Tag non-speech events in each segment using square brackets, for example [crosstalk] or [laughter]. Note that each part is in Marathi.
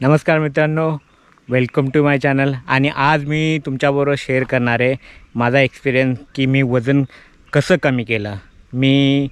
नमस्कार मित्रांनो वेलकम टू माय चॅनल आणि आज मी तुमच्याबरोबर शेअर करणार आहे माझा एक्सपिरियन्स की मी वजन कसं कमी केलं. मी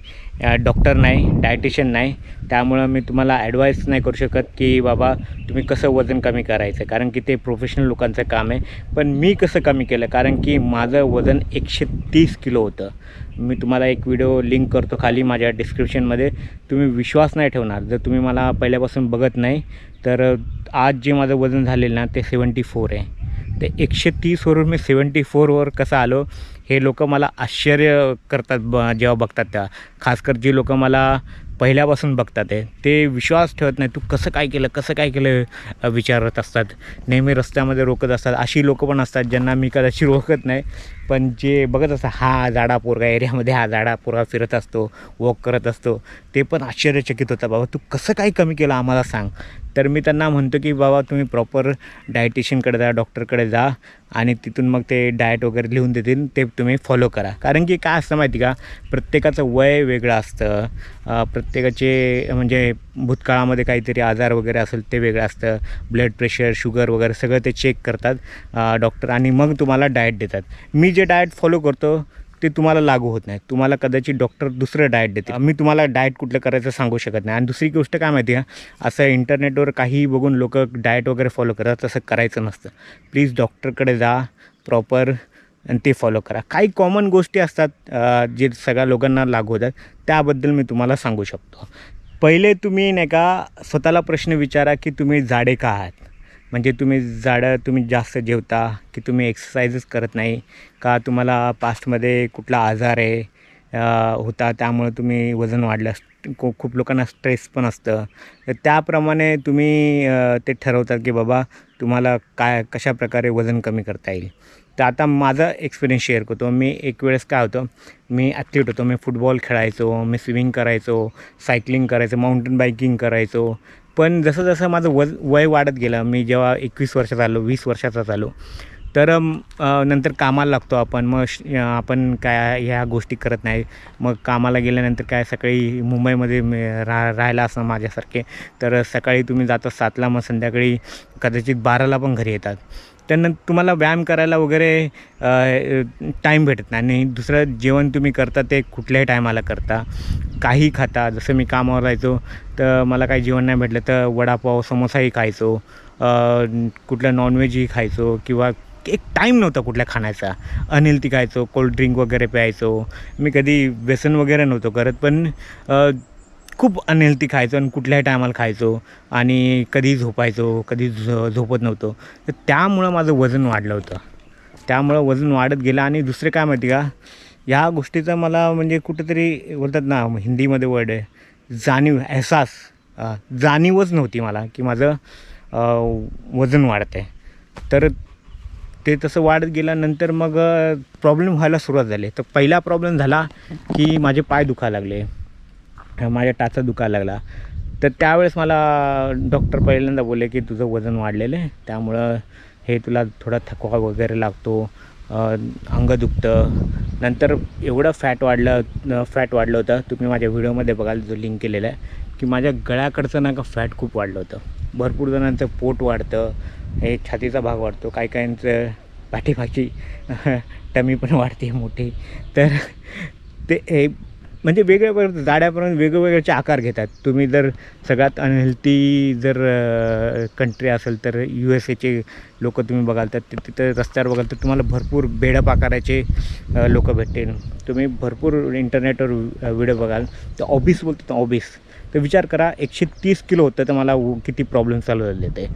डॉक्टर नाही डायटिशियन नाही. त्यामुळं मी तुम्हाला ॲडवाईस नाही करू शकत की बाबा तुम्ही कसं वजन कमी करायचं कारण की ते प्रोफेशनल लोकांचं काम आहे. पण मी कसं कमी केलं कारण की माझं वजन एकशे तीस किलो होतं. मी तुम्हाला एक व्हिडिओ लिंक करतो खाली माझ्या डिस्क्रिप्शनमध्ये तुम्ही विश्वास नाही ठेवणार. जर तुम्ही मला पहिल्यापासून बघत नाही तर आज जे माझं वजन झालेलं ना ते सेवन्टी फोर आहे. ते एकशे तीसवरून मी सेवन्टी फोरवर कसं आलो हे लोक मला आश्चर्य करतात ब जेव्हा बघतात तेव्हा खासकर जी लोक मला पहिल्यापासून बघतात आहे ते विश्वास ठेवत नाही तू कसं काय केलं कसं काय केलं? विचारत असतात. नेहमी रस्त्यामध्ये रोकत असतात. अशी लोकं पण असतात ज्यांना मी कदाचित रोकत नाही. पण जे बघत असतं हा जाडा पोरगा एरियामध्ये हा जाडा पोरगा फिरत असतो वॉक करत असतो ते पण आश्चर्यचकित होतं. बाबा तू कसं काय कमी केलं आम्हाला सांग. तर मी त्यांना म्हणतो की बाबा तुम्ही प्रॉपर डायटिशियनकडे जा डॉक्टरकडे जा आणि तिथून मग ते डाएट वगैरे लिहून देतील ते तुम्ही फॉलो करा. कारण की काय असतं माहिती का प्रत्येकाचं वय वेगळं असतं. प्रत्येकाचे म्हणजे भूतकाळामध्ये काहीतरी आजार वगैरे असेल ते वेगळं असतं. ब्लड प्रेशर शुगर वगैरे सगळं ते चेक करतात डॉक्टर आणि मग तुम्हाला डाएट देतात. मी जे डाएट फॉलो करतो ते तुम्हाला लागू होत नाही. तुम्हाला कदाचित डॉक्टर दुसरं डाएट देते मी तुम्हाला डाएट कुठलं करायचं सांगू शकत नाही. आणि दुसरी गोष्ट काय माहिती आहे? असं इंटरनेटवर काही बघून लोक डाएट वगैरे फॉलो करतात तसं करायचं नसतं. प्लीज डॉक्टरकडे जा प्रॉपर आणि ते फॉलो करा. काही कॉमन गोष्टी असतात जे सगळ्या लोकांना लागू होतात त्याबद्दल मी तुम्हाला सांगू शकतो. पहिले तुम्ही नाही का स्वतःला प्रश्न विचारा की तुम्ही जाडे का आहात? म्हणजे तुम्ही जाडं तुम्ही जास्त जेवता की तुम्ही एक्सरसाइजच करत नाही? का तुम्हाला पास्टमध्ये कुठला आजार आहे होता? त्यामुळे तुम्ही वजन वाढलं को खू खूप लोकांना स्ट्रेस पण असतं. तर त्याप्रमाणे तुम्ही ते ठरवतात की बाबा तुम्हाला काय कशा प्रकारे वजन कमी करता येईल? तर आता माझा एक्सपिरियन्स शेअर करतो. मी एक वेळेस काय होतं मी ॲथलीट होतो. मी फुटबॉल खेळायचो मी स्विमिंग करायचो सायकलिंग करायचो माउंटेन बाईकिंग करायचो. पण जसं जसं माझं वज वय वाढत गेलं मी जेव्हा एकवीस वर्षाचा आलो वीस वर्षाचा झालो तर नंतर कामाला लागतो आपण. मग श- आपण काय ह्या गोष्टी करत नाही. मग कामाला गेल्यानंतर काय सकाळी मुंबईमध्ये रा राहायला असं माझ्यासारखे. तर सकाळी तुम्ही जाता सातला मग संध्याकाळी कदाचित बाराला पण घरी येतात. त्यांना तुम्हाला व्यायाम करायला वगैरे टाईम भेटत नाही. आणि दुसरं जेवण तुम्ही करता ते कुठल्याही टायमाला करता. काही खाता. जसं मी कामावर जायचो तर मला काही जेवण नाही भेटलं तर वडापाव समोसाही खायचो. कुठलं नॉनव्हेजही खायचो किंवा एक टाईम नव्हता कुठल्या खाण्याचा. अनिल ती खायचो कोल्ड्रिंक वगैरे प्यायचो. मी कधी व्यसन वगैरे नव्हतो करत पण खूप अनहेल्थी खायचो आणि कुठल्याही टायमाला खायचो आणि कधी झोपायचो कधी झो झोपत नव्हतो. तर त्यामुळं माझं वजन वाढलं होतं. त्यामुळं वजन वाढत गेलं आणि दुसरे काय माहिती का ह्या गोष्टीचा मला म्हणजे कुठेतरी बोलतात ना हिंदीमध्ये वर्ड आहे जाणीव अहसास जाणीवच नव्हती मला की माझं वजन वाढत आहे तर ते तसं वाढत गेल्यानंतर मग प्रॉब्लेम व्हायला सुरुवात झाली. तर पहिला प्रॉब्लेम झाला की माझे पाय दुखायला लागले. माझ्या टाचा दुखायला लागला. तर त्यावेळेस मला डॉक्टर पहिल्यांदा बोलले की तुझं वजन वाढलेलं आहे. त्यामुळं हे तुला थोडा थकवा वगैरे लागतो अंग दुखतं. नंतर एवढं फॅट वाढलं फॅट वाढलं होतं. तुम्ही माझ्या व्हिडिओमध्ये बघाल जो लिंक केलेला आहे की माझ्या गळ्याकडचं ना का फॅट खूप वाढलं होतं. भरपूर जणांचं पोट वाढतं हे छातीचा भाग वाढतो काही काहींचं पाठीमागची [laughs] टमी पण वाढते मोठी. तर ते हे म्हणजे वेगवेगळ्या जाड्यापर्यंत वेगवेगळ्याचे आकार घेतात. तुम्ही जर सगळ्यात अनहेल्थी जर कंट्री असेल तर यू एस एचे लोक तुम्ही बघाल तर तिथं रस्त्यावर बघाल तर तुम्हाला भरपूर बेडप आकाराचे लोक भेटतील. तुम्ही भरपूर इंटरनेटवर व्हिडिओ बघाल. तर ऑबिस बोलतात ऑबिस तर विचार करा एकशे तीस किलो होतं तर मला उ- किती प्रॉब्लेम चालू झाले ते.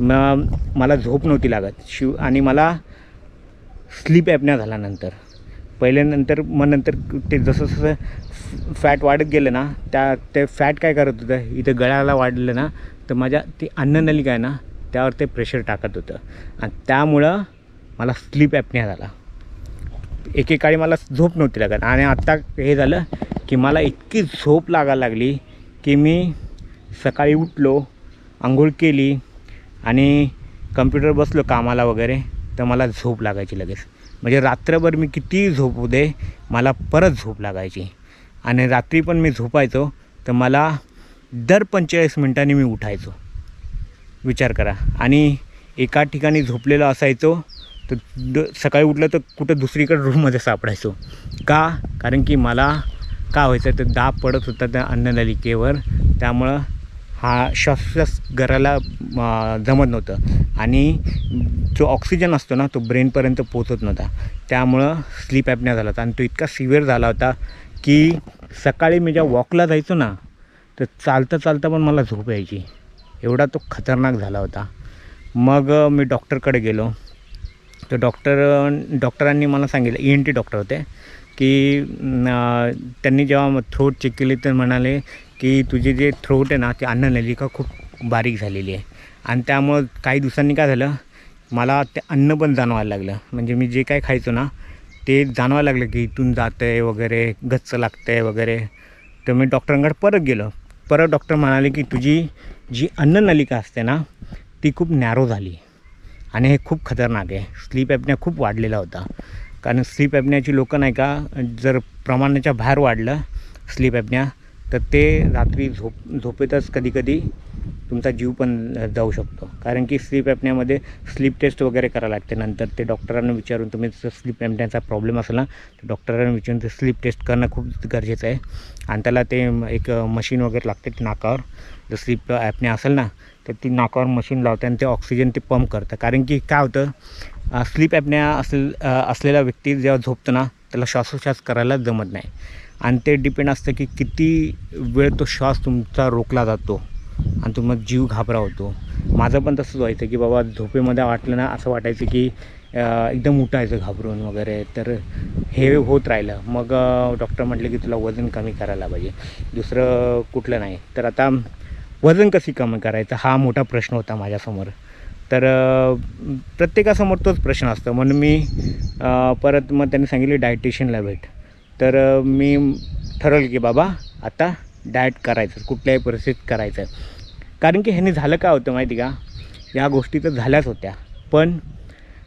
मग मला झोप नव्हती लागत. शिव आणि मला स्लीप ॲपण्या झाल्यानंतर. पहिल्यानंतर मग नंतर ते जसं जसं फॅट वाढत गेलं ना त्या ते फॅट काय करत होतं इथं गळ्याला वाढलं ना तर माझ्या ती अन्ननलिका आहे ना त्यावर ते प्रेशर टाकत होतं. आणि त्यामुळं मला स्लीप ॲपण्या झाला. एकेकाळी मला झोप नव्हती लागत. आणि आत्ता हे झालं की मला इतकी झोप लागायला लागली की मी सकाळी उठलो आंघोळ केली आणि कम्प्युटर बसलो कामाला वगैरे तर मला झोप लागायची लगेच. म्हणजे रात्रभर मी कितीही झोपू दे मला परत झोप लागायची. आणि रात्री पण मी झोपायचो तर मला दर पंचेचाळीस मिनटांनी मी उठायचो. विचार करा. आणि एका ठिकाणी झोपलेलो असायचो तर द सकाळी उठलं तर कुठं दुसरीकडे रूममध्ये सापडायचो. का? कारण की मला का व्हायचं तर दाब पडत होता त्या अन्ननलिकेवर. त्यामुळं हा श्वास घराला जमत नव्हतं. आणि जो ऑक्सिजन असतो ना तो ब्रेनपर्यंत पोचत नव्हता. त्यामुळं स्लीप ॲपन्या झाला होता. आणि तो इतका सिव्हिअर झाला होता की सकाळी मी जेव्हा वॉकला जायचो ना तर चालता चालता पण मला झोप यायची. एवढा तो खतरनाक झाला होता. मग मी डॉक्टरकडे गेलो. तर डॉक्टर डॉक्टरांनी मला सांगितलं ई एन टी डॉक्टर होते की त्यांनी जेव्हा थ्रोट चेक केली तर म्हणाले की तुझी जे थ्रोट आहे ना ती अन्ननलिका खूप बारीक झालेली आहे. आणि त्यामुळं काही दिवसांनी काय झालं मला ते अन्न पण जाणवायला लागलं. म्हणजे मी जे काय खायचो ना ते जाणवायला लागलं की इथून जातं आहे वगैरे गच्च लागतं आहे वगैरे. तर मी डॉक्टरांकडे परत गेलो. परत डॉक्टर म्हणाले की तुझी जी अन्ननलिका असते ना ती खूप नॅरो झाली. आणि हे खूप खतरनाक आहे. स्लीप ॲपण्या खूप वाढलेला होता. कारण स्लीप ॲपण्याची लोकं नाही का जर प्रमाणाच्या बाहेर वाढलं स्लीप ॲपण्या तर ते रात्री झोप झोपेतच कधीकधी तुमचा जीव पण जाऊ शकतो. कारण की स्लीप ॲपण्यामध्ये स्लीप टेस्ट वगैरे करावं लागते. नंतर ते डॉक्टरांना विचारून तुम्ही जर स्लीप ॲपण्याचा प्रॉब्लेम असेल ना तर डॉक्टरांना विचारून ते स्लीप टेस्ट करणं खूप गरजेचं आहे. आणि त्याला ते एक मशीन वगैरे लागते नाकावर. जर स्लीप ॲपने असेल ना तर ती नाकावर मशीन लावते आणि ते ऑक्सिजन ते पंप करतं. कारण की काय होतं स्लीप ॲपण्या असेल असलेला व्यक्ती जेव्हा झोपतो ना त्याला श्वासोश्वास करायला जमत नाही. आणि ते डिपेंड असतं की किती वेळ तो श्वास तुमचा रोखला जातो आणि तुम्हाला जीव घाबरा होतो. माझं पण तसंच व्हायचं की बाबा झोपेमध्ये वाटलं ना असं वाटायचं की एकदम उठायचं घाबरून वगैरे. तर हे होत राहिलं. मग डॉक्टर म्हटले की तुला वजन कमी करायला पाहिजे. दुसरं कुठलं नाही. तर आता वजन कशी कमी करायचं हा मोठा प्रश्न होता माझ्यासमोर. तर प्रत्येकासमोर तोच प्रश्न असतो. म्हणून मी परत मग त्यांनी सांगितले डायटिशियनला भेट. तर मी ठरवलं की बाबा आता डाएट करायचं कुठल्याही परिस्थितीत करायचं कारण की ह्याने झालं काय होतं माहिती का? या गोष्टी तर झाल्याच होत्या. पण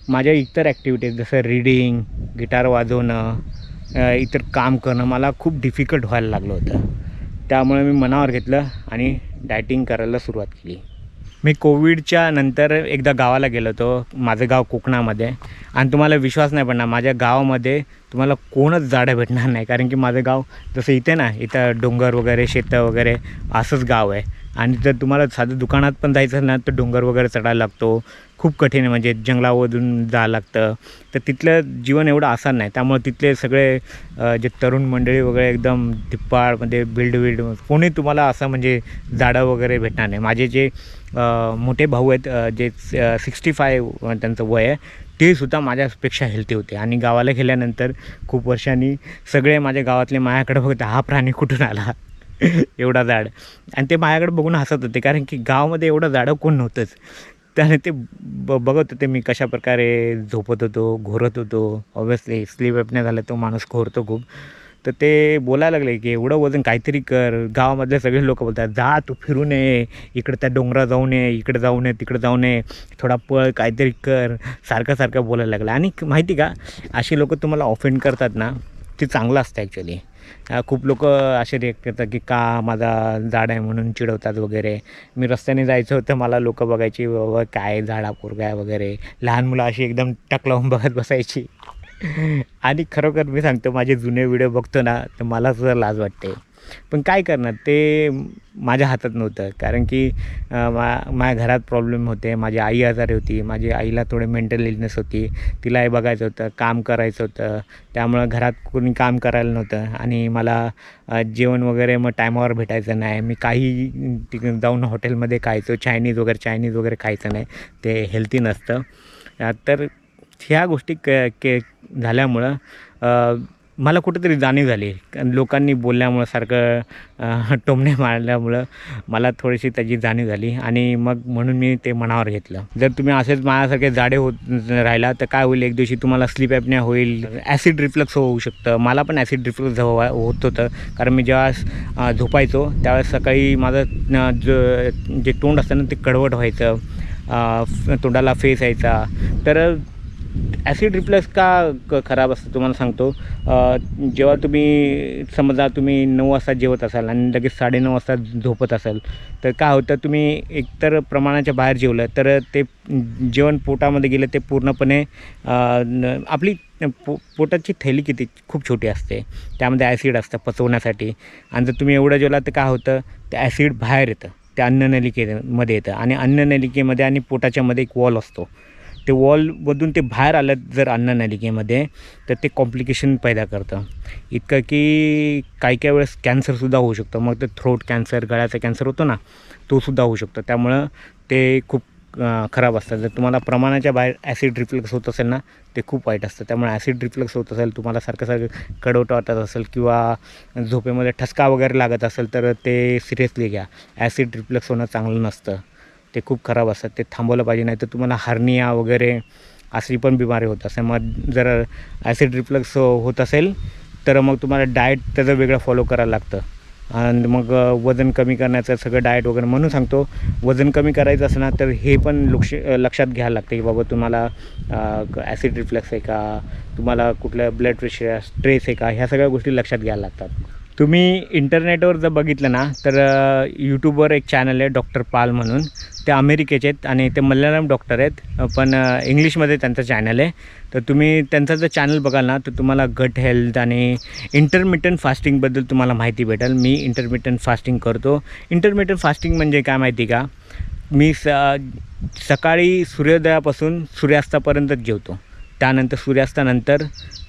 माझ्या इतर ॲक्टिव्हिटीज जसं रीडिंग गिटार वाजवणं इतर काम करणं मला खूप डिफिकल्ट व्हायला लागलं होतं. त्यामुळे मी मनावर घेतलं आणि डायटिंग करायला सुरुवात केली. मी कोविडच्या नंतर एकदा गावाला गेलो होतो माझं गाव कोकणामध्ये. आणि तुम्हाला विश्वास नाही पडणार माझ्या गावामध्ये तुम्हाला कोणच जाडं भेटणार नाही कारण की माझं गाव जसं इथे ना इथं डोंगर वगैरे शेतं वगैरे असंच गाव आहे. आणि जर तुम्हाला साधं दुकानात पण जायचं ना तर डोंगर वगैरे चढायला लागतो. खूप कठीण आहे म्हणजे जंगलामधून जावं लागतं. तर तिथलं जीवन एवढं आसान नाही. त्यामुळे तिथले सगळे जे तरुण मंडळी वगैरे एकदम धिप्पाडमध्ये म्हणजे बिल्ड बिल्ड कोणी तुम्हाला असं म्हणजे जाडं वगैरे भेटणार नाही. माझे जे मोठे भाऊ आहेत जे सिक्स्टी फाय त्यांचं वय आहे ते सुद्धा माझ्यापेक्षा हेल्थी होते. आणि गावाला गेल्यानंतर खूप वर्षांनी सगळे माझ्या गावातले माझ्याकडे फक्त हा प्राणी कुठून आला? एवढा जाड. आणि ते माझ्याकडे बघून हसत होते कारण की गावामध्ये एवढं जाडं कोण नव्हतंच. त्याने ते ब बघत होते मी कशा प्रकारे झोपत होतो घोरत होतो. ऑब्व्हियसली स्लीप ॲपन्या झालं तो माणूस घोरतो खूप. तर ते बोलायला लागले की एवढं वजन काहीतरी कर. गावामधले सगळे लोक बोलतात जा तू फिरू नये. इकडं त्या डोंगरा जाऊ नये. इकडे जाऊ नये. तिकडे जाऊ नये. थोडा पळ काहीतरी कर. सारखं सारखं बोलायला लागलं. आणि माहिती का अशी लोक तुम्हाला ऑफेंड करतात ना ते चांगलं असतं ॲक्च्युली खूप लोक असे रिॲक्ट करतात की का माझा झाड आहे म्हणून चिडवतात वगैरे. मी रस्त्याने जायचं होतं मला लोक बघायची बाबा काय झाडा पोरगाय वगैरे. लहान मुलं अशी एकदम टक लावून [laughs] बघत बसायची. आणि खरोखर मी सांगतो माझे जुने व्हिडिओ बघतो ना तर मला सुद्धा लाज वाटते. पण काय करणार? ते माझ्या हातात नव्हतं. कारण की मा माझ्या घरात प्रॉब्लेम होते. माझी आई आजारी होती. माझी आईला थोडे मेंटल इलनेस होती. तिलाही बघायचं होतं काम करायचं होतं. त्यामुळं घरात कोणी काम करायला नव्हतं. आणि मला जेवण वगैरे मग टायमावर भेटायचं नाही. मी काही तिकडे जाऊन हॉटेलमध्ये खायचो. चायनीज वगैरे चायनीज वगैरे खायचं नाही. ते हेल्थी नसतं. तर ह्या गोष्टी क के झाल्यामुळं मला कुठेतरी जाणीव झाली. लोकांनी बोलल्यामुळं सारखं टोमणे मारल्यामुळं मला थोडीशी त्याची जाणीव झाली आणि मग म्हणून मी ते मनावर घेतलं. जर तुम्ही असेच माझ्यासारखे जाडे होत राहिला तर काय होईल? एक दिवशी तुम्हाला स्लीप ॲपण्या होईल. ॲसिड रिफ्लक्स होऊ शकतं. मला पण ॲसिड रिफ्लक्स होत होतं. कारण मी जेव्हा झोपायचो त्यावेळेस सकाळी माझं जो जे तोंड असतं ना ते कडवट व्हायचं. तोंडाला फेस यायचा. तर ॲसिड रिफ्लक्स का क खराब असतं तुम्हाला सांगतो. जेव्हा तुम्ही समजा तुम्ही नऊ वाजता जेवत असाल आणि लगेच साडेनऊ वाजता झोपत असाल तर काय होतं तुम्ही एकतर प्रमाणाच्या बाहेर जेवलं तर ते जेवण पोटामध्ये गेलं ते पूर्णपणे आपली पो पोटाची थैली किती खूप छोटी असते. त्यामध्ये ॲसिड असतं पचवण्यासाठी. आणि जर तुम्ही एवढं जेवला तर काय होतं ते ॲसिड बाहेर येतं त्या अन्ननलिकेमध्ये येतं. आणि अन्ननलिकेमध्ये आणि पोटाच्यामध्ये एक वॉल असतो. ते वॉलमधून ते बाहेर आलं जर अन्ननलिकेमध्ये तर ते कॉम्प्लिकेशन पैदा करतं. इतकं की काही काही वेळेस कॅन्सरसुद्धा होऊ शकतं. मग ते थ्रोट कॅन्सर गळ्याचा कॅन्सर होतो ना तोसुद्धा होऊ शकतो. त्यामुळं ते खूप खराब असतं. जर तुम्हाला प्रमाणाच्या बाहेर ॲसिड रिफ्लेक्स होत असेल ना ते खूप वाईट असतं. त्यामुळे ॲसिड रिफ्लेक्स होत असेल तुम्हाला सारखं सारखं कडवट वाटत असेल किंवा झोपेमध्ये ठसका वगैरे लागत असेल तर ते सिरियसली घ्या. ॲसिड रिफ्लेक्स होणं चांगलं नसतं. ते खूप खराब असतात. ते थांबवलं पाहिजे नाही तर तुम्हाला हार्निया वगैरे अशी पण बिमारी होत असते मग जर ॲसिड रिफ्लक्स होत असेल तर मग तुम्हाला डाएट त्याचं वेगळं फॉलो करायला लागतं. आणि मग वजन कमी करण्याचं सगळं डाएट वगैरे म्हणून सांगतो. वजन कमी करायचं असं ना तर हे पण लक्ष लक्षात घ्यायला लागतं की बाबा तुम्हाला ॲसिड रिफ्लक्स आहे का? तुम्हाला कुठलं ब्लड प्रेशर स्ट्रेस आहे का? ह्या सगळ्या गोष्टी लक्षात घ्यायला लागतात. तुम्ही इंटरनेटवर जर बघितलं ना तर यूट्यूबवर एक चॅनल आहे डॉक्टर पाल म्हणून. ते अमेरिकेचे आहेत आणि ते मल्याळम डॉक्टर आहेत पण इंग्लिशमध्ये त्यांचं चॅनल आहे. तर तुम्ही त्यांचं जर चॅनल बघाल ना तर तुम्हाला गट हेल्थ आणि इंटरमिटंट फास्टिंगबद्दल तुम्हाला माहिती भेटेल. मी इंटरमिटंट फास्टिंग करतो. इंटरमिटंट फास्टिंग म्हणजे काय माहिती का? मी स सकाळी सूर्योदयापासून सूर्यास्तापर्यंतच जेवतो. त्यानंतर सूर्यास्तानंतर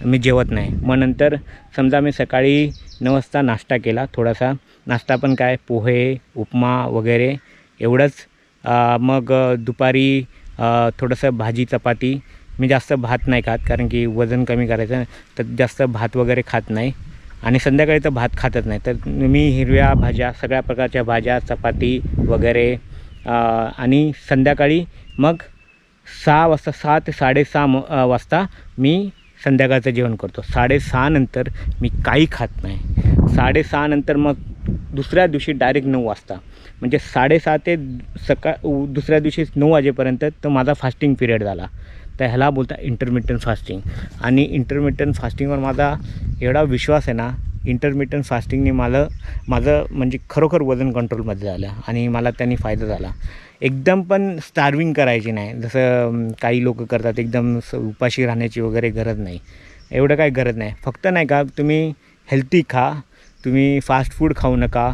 मी जेवत नाही. मग नंतर समजा मी सकाळी नऊ वाजता नाश्ता केला थोडासा नाश्ता पण काय पोहे उपमा वगैरे एवढंच. मग दुपारी थोडंसं भाजी चपाती. मी जास्त भात नाही खात कारण की वजन कमी करायचं तर जास्त भात वगैरे खात नाही. आणि संध्याकाळी तर भात खातच नाही. तर मी हिरव्या भाज्या सगळ्या प्रकारच्या भाज्या चपाती वगैरे आणि संध्याकाळी मग सहा वाजता सहा ते साडेसहा म वाजता मी संध्याकाळचं जेवण करतो. साडेसहानंतर मी काही खात नाही. साडेसहानंतर मग दुसऱ्या दिवशी डायरेक्ट नऊ वाजता. म्हणजे साडेसहा ते सकाळ उ- दुसऱ्या दिवशी नऊ वाजेपर्यंत तर माझा फास्टिंग पिरियड झाला. तर ह्याला बोलता इंटरमिटंट फास्टिंग आणि इंटरमिटंट फास्टिंगवर माझा एवढा विश्वास आहे ना इंटरमिटंट फास्टिंगने मला माझं म्हणजे खरोखर वजन कंट्रोलमध्ये झालं आणि मला त्यांनी फायदा झाला. एकदम पण स्टार्विंग करायची नाही. जसं काही लोक करतात एकदम उपाशी राहण्याची वगैरे गरज नाही. एवढं काही गरज नाही. फक्त नाही का तुम्ही हेल्थी खा तुम्ही फास्ट फूड खाऊ नका.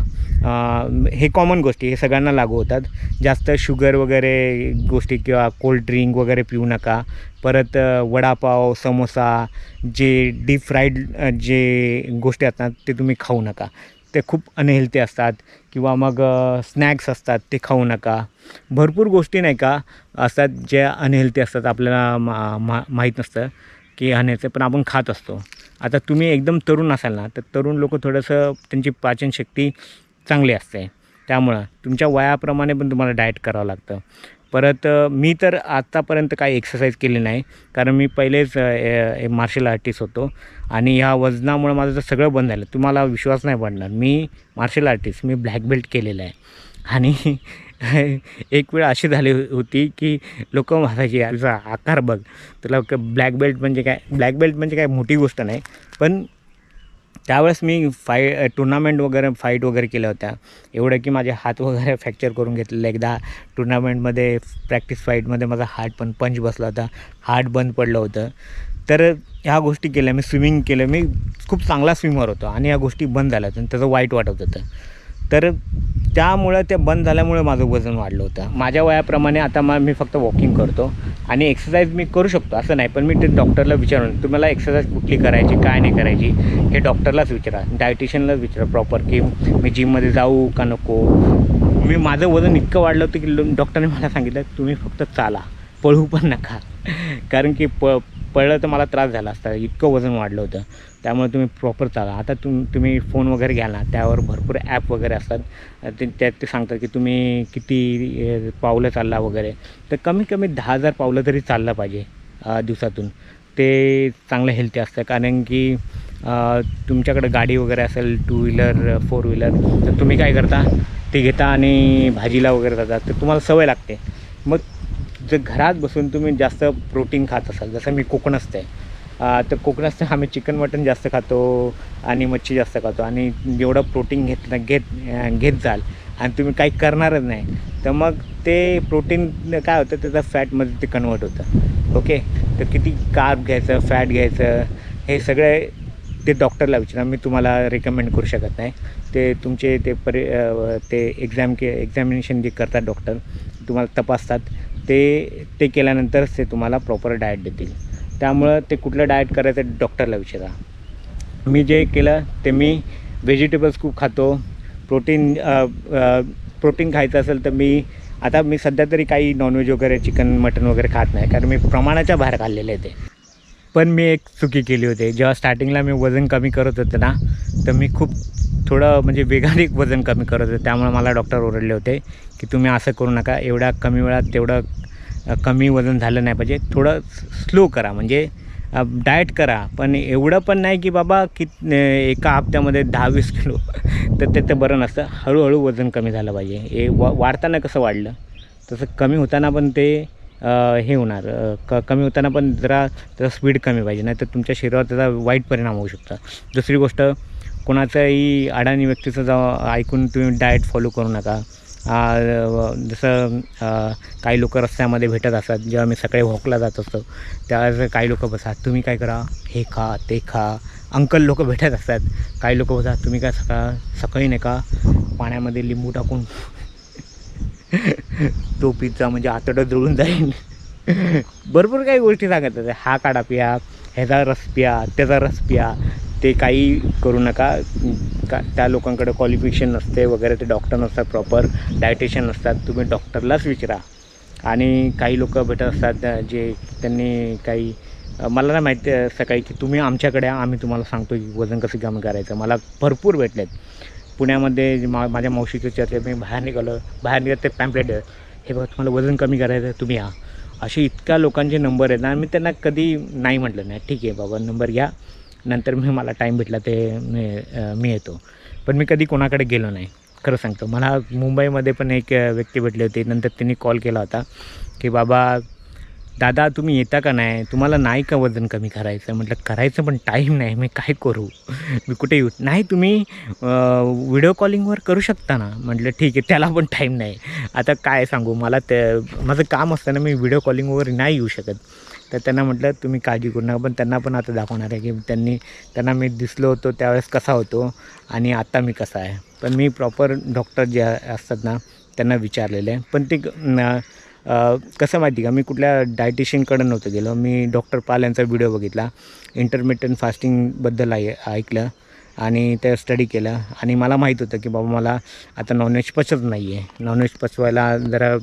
हे कॉमन गोष्टी हे सगळ्यांना लागू होतात. जास्त शुगर वगैरे गोष्टी किंवा कोल्ड ड्रिंक वगैरे पिऊ नका. परत वडापाव समोसा जे डीप फ्राईड जे गोष्टी असतात ते तुम्ही खाऊ नका. ते खूप अनहेल्थी असतात किंवा मग स्नॅक्स असतात ते खाऊ नका. भरपूर गोष्टी नाही का असतात ज्या अनहेल्थी असतात आपल्याला मा मा माहीत नसतं की अनहेल्थी पण आपण खात असतो. आता तुम्ही एकदम तरुण असाल ना तर तरुण लोक थोडंसं त्यांची पाचनशक्ती चांगली असते. त्यामुळं तुमच्या वयाप्रमाणे पण तुम्हाला डाएट करावं लागतं. परत मी तर आत्तापर्यंत काही एक्सरसाइज केली नाही. कारण मी पहिलेच मार्शल आर्टिस्ट होतो. आणि ह्या वजनामुळं माझं तर सगळं बंद झालं. तुम्हाला विश्वास नाही पडणार. मी मार्शल आर्टिस्ट मी ब्लॅक बेल्ट केलेलं आहे. आणि [laughs] एक वेळ अशी झाली हो, होती की लोक म्हणायची तुझा आकार बघ. तुला ब्लॅक बेल्ट म्हणजे काय? ब्लॅक बेल्ट म्हणजे काय? मोठी गोष्ट नाही. पण त्यावेळेस मी फाय टुर्नामेंट वगैरे फाईट वगैरे केल्या होत्या. एवढं की माझे हात वगैरे [laughs] फ्रॅक्चर करून घेतलेलं. एकदा टुर्नामेंटमध्ये प्रॅक्टिस फाईटमध्ये माझा हार्ट पण पंच बसला होता. हार्ट बंद पडलं होतं. तर ह्या गोष्टी केल्या. मी स्विमिंग केलं. मी खूप चांगला स्विमर होतो आणि ह्या गोष्टी बंद झाल्या होत्या आणि त्याचं वाईट वाटत होतं. तर त्यामुळं ते बंद झाल्यामुळे माझं वजन वाढलं होतं. माझ्या वयाप्रमाणे आता मा मी फक्त वॉकिंग करतो. आणि एक्सरसाइज मी करू शकतो असं नाही. पण मी ते डॉक्टरला विचारून तुम्हाला एक्सरसाइज कुठली करायची काय नाही करायची हे डॉक्टरलाच विचारा. डायटिशियनलाच विचारा प्रॉपर की मी जिममध्ये जाऊ का नको. मी माझं वजन इतकं वाढलं होतं की डॉक्टरने मला सांगितलं तुम्ही फक्त चाला. पळू पण नका. कारण की प पळलं तर मला त्रास झाला असता. इतकं वजन वाढलं होतं. त्यामुळे तुम्ही प्रॉपर चाला. आता तुम तुम्ही फोन वगैरे घ्याल ना. त्यावर भरपूर ॲप वगैरे असतात. ते त्यात ते सांगतात की तुम्ही किती पावलं चालला वगैरे. तर कमीत कमी दहा हजार पावलं तरी चाललं पाहिजे दिवसातून. ते चांगलं हेल्थी असतं. कारण की तुमच्याकडं तुमच्याकडे गाडी वगैरे असेल टू व्हीलर फोर व्हीलर तर तुम्ही काय करता? ते घेता आणि भाजीला वगैरे जातात तर तुम्हाला सवय लागते. मग जर घरात बसून तुम्ही जास्त प्रोटीन खात असाल जसं मी कोकण असते तर तर कोकणस्थ आम्ही चिकन मटन जास्त खातो आणि मच्छी जास्त खातो. आणि जेवढं प्रोटीन घेत घेत घेत जाल आणि तुम्ही काही करणारच नाही तर मग ते प्रोटीन काय होतं त्याचं फॅटमध्ये ते कन्वर्ट होतं. ओके तर किती कार्ब घ्यायचं फॅट घ्यायचं हे सगळे ते डॉक्टरला विचारा. मी तुम्हाला रेकमेंड करू शकत नाही. ते तुमचे ते परि ते एक्झाम के एक्झामिनेशन जे करतात डॉक्टर तुम्हाला तपासतात. ते ते केल्यानंतरच ते तुम्हाला प्रॉपर डाएट देतील. त्यामुळं ते कुठलं डाएट करायचं डॉक्टरला विचारा. मी जे केलं ते मी व्हेजिटेबल्स खूप खातो. प्रोटीन प्रोटीन खायचं असेल तर मी आता मी सध्या तरी काही नॉनव्हेज वगैरे चिकन मटन वगैरे खात नाही. कारण मी प्रमाणाच्या बाहेर खाल्लेले ते. पण मी एक चुकी केली होती. जेव्हा स्टार्टिंगला मी वजन कमी करत होते ना तर मी खूप थोडं म्हणजे वेगाने वजन कमी करत होते. त्यामुळे मला डॉक्टर ओरडले होते की तुम्ही असं करू नका एवढ्या कमी वेळात तेवढं कमी वजन झालं नाही पाहिजे. थोडं स्लो करा म्हणजे डाएट करा. पण एवढं पण नाही की बाबा की एका हप्त्यामध्ये दहा वीस किलो. तर ते तर बरं नसतं. हळूहळू वजन कमी झालं पाहिजे. हे वा वाढताना कसं वाढलं? तसं कमी होताना पण ते हे होणार. क कमी होताना पण जरा त्याचा स्पीड कमी पाहिजे. नाही तर तुमच्या शरीरावर त्याचा वाईट परिणाम होऊ शकतो. दुसरी गोष्ट कोणाचंही अडाणी व्यक्तीचं जाऊ ऐकून तुम्ही डाएट फॉलो करू नका. जसं काही लोक रस्त्यामध्ये भेटत असतात जेव्हा मी सकाळी वॉकला जात असतो त्यावेळेस काही लोक बसा तुम्ही काय करा? हे खा ते खा. अंकल लोक भेटत असतात काही लोक बसा तुम्ही काय सकाळ सकाळी नाही का पाण्यामध्ये लिंबू टाकून [laughs] तो पिझ्झा म्हणजे आतडं जुळून जाईल. [laughs] भरपूर काही गोष्टी सांगत होते हा काढा पिया ह्याचा रस पिया त्याचा रस पिया ते काही करू नका. का त्या लोकांकडे क्वालिफिकेशन नसते वगैरे ते डॉक्टर नसतात प्रॉपर डायटिशियन नसतात तुम्ही डॉक्टरलाच विचारा. आणि काही लोक भेटत असतात जे त्यांनी काही मला नाही माहिती आहे सकाळी की तुम्ही आमच्याकडे या, आम्ही तुम्हाला सांगतो की वजन कसं कमी करायचं. मला भरपूर भेटलेत. पुण्यामध्ये मा माझ्या मावशीचं चर्चे मी बाहेर निघालो बाहेर निघत ते पॅम्पलेट हे बघा तुम्हाला वजन कमी करायचं आहे तुम्ही या. असे इतक्या लोकांचे नंबर आहेत ना मी त्यांना कधी नाही म्हटलं नाही ठीक आहे बाबा नंबर घ्या. नंतर मी मला टाईम भेटला ते मी मी येतो. पण मी कधी कोणाकडे गेलो नाही. खरं सांगतो. मला मुंबईमध्ये पण एक व्यक्ती भेटली होती. नंतर त्यांनी कॉल केला होता की बाबा दादा तुम्ही येता का नाही? तुम्हाला नाही का वजन कमी करायचं? म्हटलं करायचं पण टाईम नाही. मी काय करू? मी कुठे येऊ? नाही तुम्ही व्हिडिओ कॉलिंगवर करू शकता ना? म्हटलं ठीक आहे. त्याला पण टाईम नाही. आता काय सांगू? मला ते माझं काम असताना मी व्हिडिओ कॉलिंगवर नाही येऊ शकत. तर त्यांना म्हटलं तुम्ही काळजी करू नका. पण त्यांना पण आता दाखवणार आहे की त्यांनी त्यांना मी दिसलो होतो त्यावेळेस कसा होतो आणि आत्ता मी कसा आहे. पण मी प्रॉपर डॉक्टर जे असतात ना त्यांना विचारलेलं आहे. पण ते कसं माहिती का मी कुठल्या डायटिशियनकडं नव्हतं गेलो. मी डॉक्टर पाल यांचा व्हिडिओ बघितला. इंटरमिटंट फास्टिंगबद्दल ऐ ऐकलं आणि ते स्टडी केलं. आणि मला माहीत होतं की बाबा मला आता नॉनव्हेज पचत नाही आहे नॉनव्हेज पचवायला जरा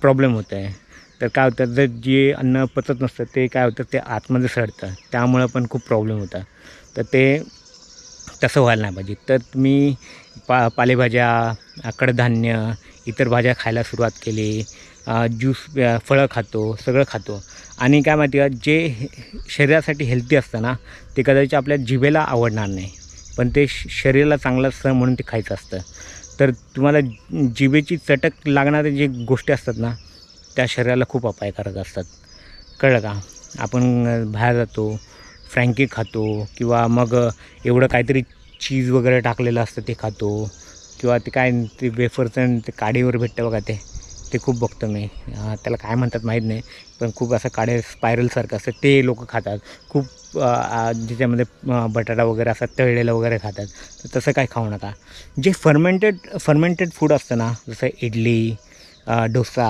प्रॉब्लेम होत आहे तर काय होतं जर जे अन्न पचत नसतं ते काय होतं ते आतमध्ये सडतं. त्यामुळं पण खूप प्रॉब्लेम होता. तर ते तसं व्हायला नाही पाहिजे. तर मी पा पालेभाज्या कडधान्य इतर भाज्या खायला सुरुवात केली. ज्यूस फळं खातो सगळं खातो. आणि काय माहिती का जे हे- शरीरासाठी हेल्दी असतं ना ते कदाचित आपल्या जिभेला आवडणार नाही. पण ते श- शरीराला चांगलं असतं म्हणून ते खायचं असतं. तर तुम्हाला जिभेची चटक लागणारे जे गोष्टी असतात ना त्या शरीराला खूप अपायकारक असतात. कळलं का? आपण बाहेर जातो फ्रँकी खातो किंवा मग एवढं काहीतरी चीज वगैरे टाकलेलं असतं ते खातो किंवा ते काय ते वेफरचं ते काडीवर भेटतं बघा ते. ते खूप बघतो मी. त्याला काय म्हणतात माहीत नाही पण खूप असं काडे स्पायरलसारखं असतं. ते लोक खातात. खूप ज्याच्यामध्ये बटाटा वगैरे असतात तळलेलं वगैरे खातात. तर तसं काय खाऊ नका. जे फर्मेंटेड फर्मेंटेड फूड असतं ना जसं इडली डोसा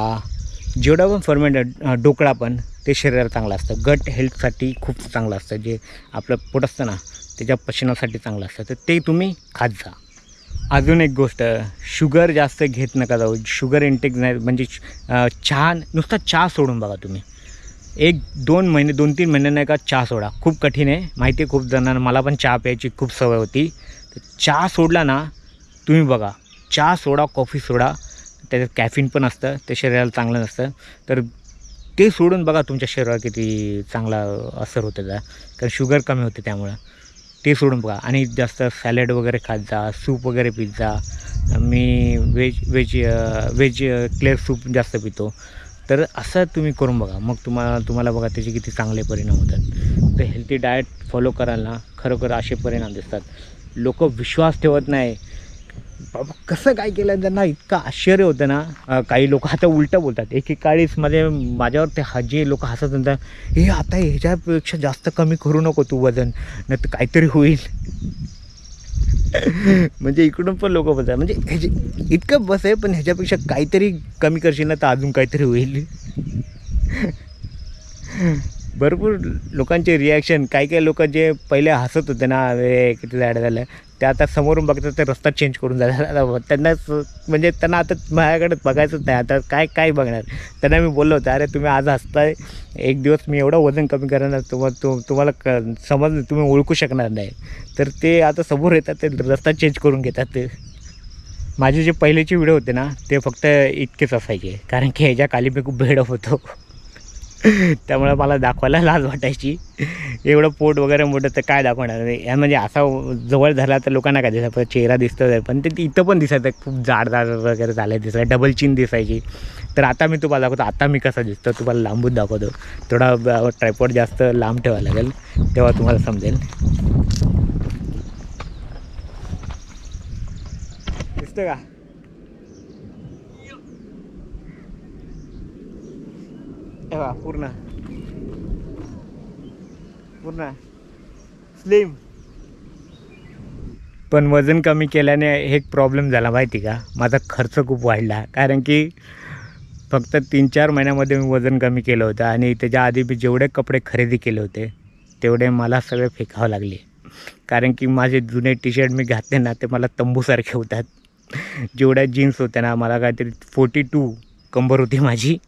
जेवढा पण फर्मेंटेड ढोकळा पण ते शरीराला चांगलं असतं. गट हेल्थसाठी खूप चांगलं असतं. जे आपलं पोट असतं ना त्याच्या पचनासाठी चांगलं असतं. तर ते तुम्ही खात जा. अजून एक गोष्ट शुगर जास्त घेत नका जाऊ. शुगर इंटेक नाही म्हणजे चहा नुसता चहा सोडून बघा तुम्ही. एक दोन महिने दोन तीन महिने नाही का चहा सोडा. खूप कठीण आहे. माहिती आहे खूप जणांना मला पण चहा प्यायची खूप सवय होती. तर चहा सोडला ना तुम्ही बघा. चहा सोडा कॉफी सोडा. त्याच्यात कॅफिन पण असतं ते शरीराला चांगलं नसतं. तर ते सोडून बघा तुमच्या शरीरावर किती चांगला असर होतं त्या कारण शुगर कमी होते त्यामुळं. ते सोडून बघा. आणि जास्त सॅलड वगैरे खात जा सूप वगैरे पित जा. मी veg veg veg clear soup जास्त पितो. तर असं तुम्ही करून बघा. मग तुम्हाला तुम्हाला बघा त्याचे किती चांगले परिणाम होतात. तर हेल्थी डाएट फॉलो कराल ना खरोखर असे परिणाम दिसतात. लोक विश्वास ठेवत नाही. बाबा कसं काय केलं त्यांना इतकं आश्चर्य होतं ना? काही लोक आता उलटं बोलतात. एकेकाळीच मध्ये माझ्यावर ते हा जे लोक हसत म्हणतात हे आता ह्याच्यापेक्षा जास्त कमी करू नको तू वजन नाही तर काहीतरी होईल. [laughs] म्हणजे इकडून पण लोक बोलतात. म्हणजे ह्याचे इतकं बस आहे पण ह्याच्यापेक्षा काहीतरी कमी करशील ना तर अजून काहीतरी होईल. [laughs] भरपूर लोकांचे रिॲक्शन काही काही लोक जे पहिले हसत होते ना अरे किती झाडं झालं. ते आता समोरून बघतात ते रस्ता चेंज करून जातात. त्यांना म्हणजे त्यांना आता माझ्याकडे बघायचंच नाही. आता काय काय बघणार? त्यांना मी बोललो होतं अरे तुम्ही आज हसताय. एक दिवस मी एवढं वजन कमी करणार तुम्हाला तु तुम्हाला क समज तुम्ही ओळखू शकणार नाही. तर ते आता समोर येतात ते रस्ता चेंज करून घेतात ते. माझे जे पहिलेचे व्हिडिओ होते ना ते फक्त इतकेच असायचे. कारण की ह्याच्या खाली मी खूप भेडप होतो. त्यामुळे मला दाखवायला लाज वाटायची. एवढं पोट वगैरे मोठं तर काय दाखवणार? नाही या म्हणजे असा जवळ झाला तर लोकांना काय दिसायचं? चेहरा दिसतो पण ते इथं पण दिसायचं. खूप जाड जाड वगैरे झालं दिसायचं. डबल चिन दिसायची. तर आता मी तुम्हाला दाखवतो. आता मी कसा दिसतो? तुम्हाला लांबून दाखवतो. थोडा ट्रायपॉड जास्त लांब ठेवायला लागेल. तेव्हा तुम्हाला समजेल. दिसतं का? बघा, पूर्ण. पूर्ण. स्लिम पण वजन कमी केल्याने एक प्रॉब्लेम झाला माहिती का? माझा खर्च खूप वाढला. कारण की फक्त तीन चार महिन्यामध्ये मी वजन कमी केलं होतं आणि त्याच्या आधी मी जेवढे कपडे खरेदी केले होते तेवढे मला सगळे फेकावं लागले. कारण की माझे जुने टी शर्ट मी घातले ना ते मला तंबूसारखे होतात. जेवढ्या जीन्स होत्या ना मला काहीतरी फोर्टी टू कंबर होती माझी.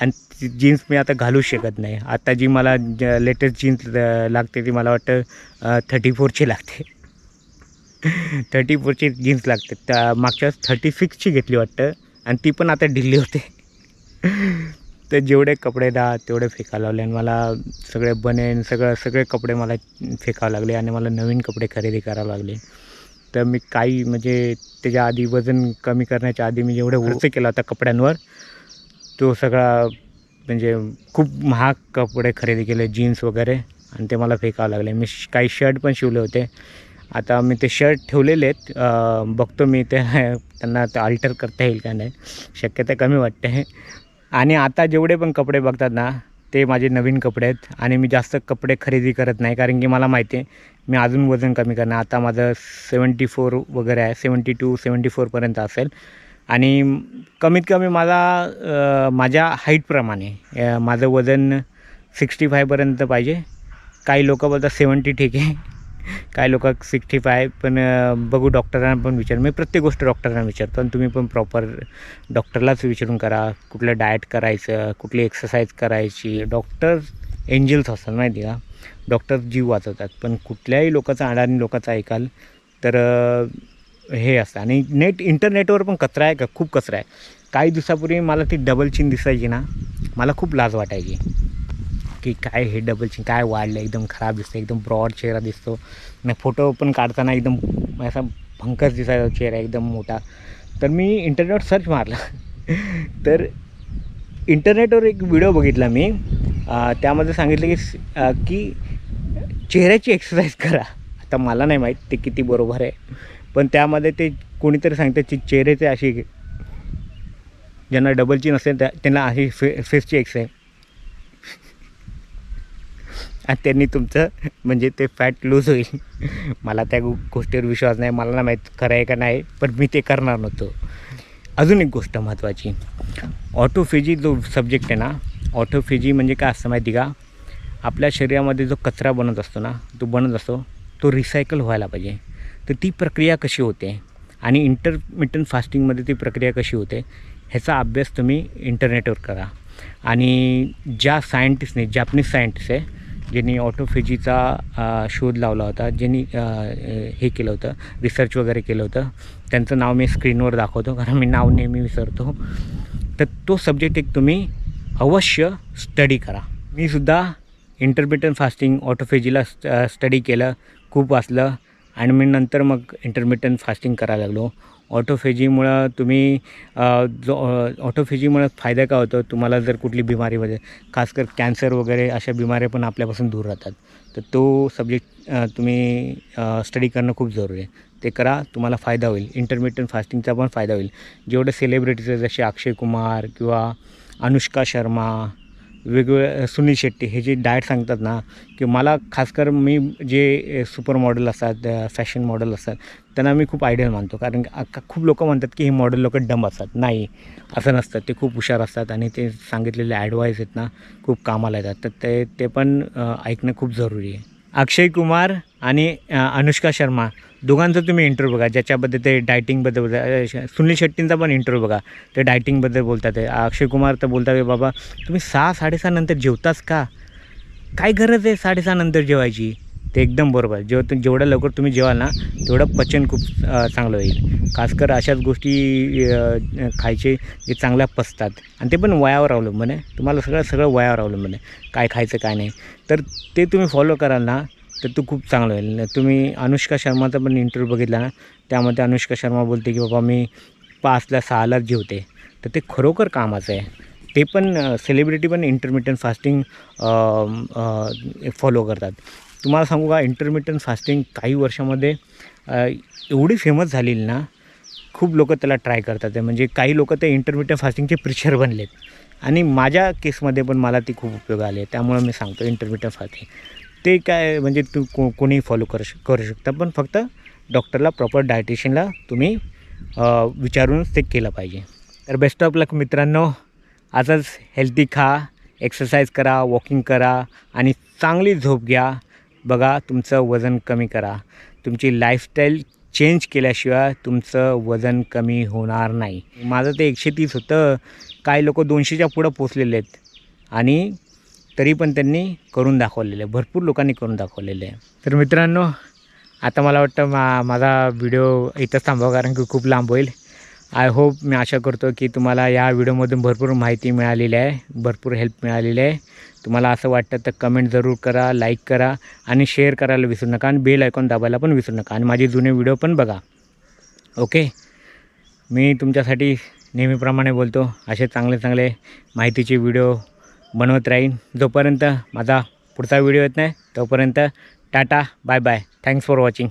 आणि जीन्स मी आता घालूच शकत नाही. आता जी मला लेटेस्ट जीन्स लागते ती मला वाटतं थर्टी फोरची लागते. थर्टी फोरची जीन्स लागते. त्या मागच्या थर्टी सिक्सची घेतली वाटतं आणि ती पण आता ढिल्ली होते. तर जेवढे कपडे दा तेवढे फेकावं लावले आणि मला सगळे बनेन सगळं सगळे कपडे मला फेकावं लागले आणि मला नवीन कपडे खरेदी करावं लागले. तर मी काही म्हणजे त्याच्या आधी वजन कमी करण्याच्या आधी मी जेवढे खर्च केला होता कपड्यांवर तो सगळा म्हणजे खूप महाग कपडे खरेदी केले जीन्स वगैरे आणि ते मला फेकावं लागले. मी श- काही शर्ट पण शिवले होते. आता मी ते शर्ट ठेवलेले आहेत. बघतो मी ते. [laughs] त्यांना ते अल्टर करता येईल का नाही. शक्यता कमी वाटते. आणि आता जेवढे पण कपडे बघतात ना ते माझे नवीन कपडे आहेत. आणि मी जास्त कपडे खरेदी करत नाही कारण की मला माहिती आहे मी अजून वजन कमी करणार. आता माझं सेवन्टी फोर वगैरे आहे सेवन्टी टू सेवन्टी फोरपर्यंत असेल. आणि कमीत कमी मला माझ्या हाईटप्रमाणे माझं वजन सिक्स्टी फायपर्यंत पाहिजे. काही लोक बोलतात सेवन्टी ठीक आहे. काही लोक सिक्स्टी फाय पण बघू डॉक्टरांना पण विचार. मी प्रत्येक गोष्ट डॉक्टरांना विचारतो आणि तुम्ही पण प्रॉपर डॉक्टरलाच विचारून करा. कुठलं डाएट करायचं कुठली एक्सरसाइज करायची. डॉक्टर एंजल्स असतात माहिती का? डॉक्टर जीव वाचवतात. पण कुठल्याही लोकांचा अडाणी लोकांचा ऐकाल तर हे असतं. आणि नेट इंटरनेटवर पण कचरा आहे का? खूप कचरा आहे. काही दिवसापूर्वी मला ती डबल चिन दिसायची ना मला खूप लाज वाटायची. की काय हे डबल चिन काय वाढलं एकदम खराब दिसतं एकदम ब्रॉड चेहरा दिसतो. आणि फोटो पण काढताना एकदम असा भंकस दिसायचा चेहरा एकदम मोठा. तर मी इंटरनेटवर सर्च मारला. [laughs] तर इंटरनेटवर एक व्हिडिओ बघितला मी. त्यामध्ये सांगितलं की की चेहऱ्याची एक्सरसाइज करा. आता मला नाही माहीत ते किती बरोबर आहे. पण त्यामध्ये ते कोणीतरी सांगते की चेहऱ्याचे अशी ज्यांना डबल चीन असेल त्या त्यांना अशी फे फेसची एक्सरसाइज आणि त्यांनी तुमचं म्हणजे ते फॅट लूज होईल. मला त्या गोष्टीवर विश्वास नाही मला ना माहीत खरं आहे का नाही पण मी ते करणार नव्हतो. अजून एक गोष्ट महत्त्वाची ऑटोफेजी जो सब्जेक्ट आहे ना ऑटोफेजी म्हणजे काय असतं माहिती का? आपल्या शरीरामध्ये जो कचरा बनत असतो ना तो बनत असतो तो रिसायकल व्हायला पाहिजे. तर ती प्रक्रिया कशी होते? आणि इंटरमिटंट फास्टिंगमध्ये ती प्रक्रिया कशी होते? ह्याचा अभ्यास तुम्ही इंटरनेटवर करा. आणि ज्या सायंटिस्टने जॅपनीज सायंटिस्ट आहे ज्यांनी ऑटोफेजीचा शोध लावला होता ज्यांनी हे केलं होतं रिसर्च वगैरे केलं होतं त्यांचं नाव मी स्क्रीनवर दाखवतो कारण मी नाव नेहमी विसरतो. तर तो सब्जेक्ट एक तुम्ही अवश्य स्टडी करा. मी सुद्धा इंटरमिटंट फास्टिंग ऑटोफेजीला स्टडी केलं खूप वाचलं आणि मी नंतर मग इंटरमिटंट फास्टिंग करायला लागलो. ऑटोफेजीमुळं तुम्ही जो ऑटोफेजीमुळं फायदा काय होतो? तुम्हाला जर कुठली बिमारी वगैरे खासकर कॅन्सर वगैरे अशा बिमाऱ्या पण आपल्यापासून दूर राहतात. तर तो सब्जेक्ट तुम्ही स्टडी करणं खूप जरुरी आहे. ते करा तुम्हाला फायदा होईल. इंटरमिटंट फास्टिंगचा पण फायदा होईल. जेवढे सेलिब्रिटीज आहेत जसे अक्षय कुमार किंवा अनुष्का शर्मा वेगवेगळे सुनील शेट्टी हे जे डाएट सांगतात ना की मला खासकर मी जे सुपर मॉडेल असतात फॅशन मॉडेल असतात त्यांना मी खूप आयडियल मानतो. कारण खूप लोक म्हणतात की हे मॉडेल लोक डम असतात. नाही असं नसतं. ते खूप हुशार असतात आणि ते सांगितलेले ॲडवाईस आहेत ना खूप कामाला येतात. तर ते ते पण ऐकणं खूप जरुरी आहे. अक्षय कुमार आणि अनुष्का शर्मा दोघांचं तुम्ही इंटरव्ह्यू बघा ज्याच्याबद्दल ते डायटिंगबद्दल बोलतात. सुनील शेट्टींचा पण इंटरव्ह्यू बघा ते डायटिंगबद्दल बोलतात. आहे अक्षय कुमार तर बोलतात बाबा तुम्ही सहा साडेसहा नंतर जेवताच का? काय गरज आहे साडेसहा नंतर जेवायची? ते एकदम बरोबर. जेव तुम्ही जेवढ्या लवकर तुम्ही जेवाल ना तेवढं पचन खूप चांगलं होईल. खासकर अशाच गोष्टी खायचे जे चांगल्या पचतात. आणि ते पण वयावर अवलंबून आहे. तुम्हाला सगळं सगळं वयावर अवलंबून आहे. काय खायचं काय नाही. तर ते तुम्ही फॉलो कराल ना तर तो खूप चांगलं होईल तुम्ही अनुष्का शर्माचा पण इंटरव्ह्यू बघितला ना? त्यामध्ये अनुष्का शर्मा बोलते की बाबा मी पाचला सहालाच जेवते. तर ते खरोखर कामाचं आहे. ते पण सेलिब्रिटी पण इंटरमिडियंट फास्टिंग फॉलो करतात. तुम्हाला सांगू का इंटरमिडियंट फास्टिंग काही वर्षामध्ये एवढी फेमस झालेली ना खूप लोक त्याला ट्राय करतात आहे. म्हणजे काही लोक ते इंटरमिडियंट फास्टिंगचे प्रिशर बनलेत. आणि माझ्या केसमध्ये पण मला ती खूप उपयोग आले. त्यामुळं मी सांगतो इंटरमिडियंट फास्टिंग ते काय म्हणजे तू को कोणी फॉलो करू शक करू शकता पण फक्त डॉक्टरला प्रॉपर डायटिशियनला तुम्ही विचारून विचारूनच ते केलं पाहिजे. तर बेस्ट ऑफ लक मित्रांनो. आजच हेल्दी खा एक्सरसाइज करा वॉकिंग करा आणि चांगली झोप घ्या. बघा तुमचं वजन कमी करा. तुमची लाईफस्टाईल चेंज केल्याशिवाय तुमचं वजन कमी होणार नाही. माझं ते एकशे तीस होतं. काही लोक दोनशेच्या पुढं पोचलेले आहेत. आणि तरी पण त्यांनी करून दाखवलेलं आहे. भरपूर लोकांनी करून दाखवलेलं आहे. तर मित्रांनो आता मला वाटतं मा माझा व्हिडिओ इथंच थांबावा कारण की खूप लांब होईल. आय होप मी आशा करतो की तुम्हाला या व्हिडिओमधून भरपूर माहिती मिळालेली आहे भरपूर हेल्प मिळालेली आहे. तुम्हाला असं वाटतं तर कमेंट जरूर करा लाईक करा आणि शेअर करायला विसरू नका आणि बेल आयकॉन दाबायला पण विसरू नका. आणि माझे जुने व्हिडिओ पण बघा. ओके मी तुमच्यासाठी नेहमीप्रमाणे बोलतो असे चांगले चांगले माहितीचे व्हिडिओ बनवत राहीन. जोपर्यंत माझा पुढचा व्हिडिओ येत नाही तोपर्यंत Tata bye bye. Thanks for watching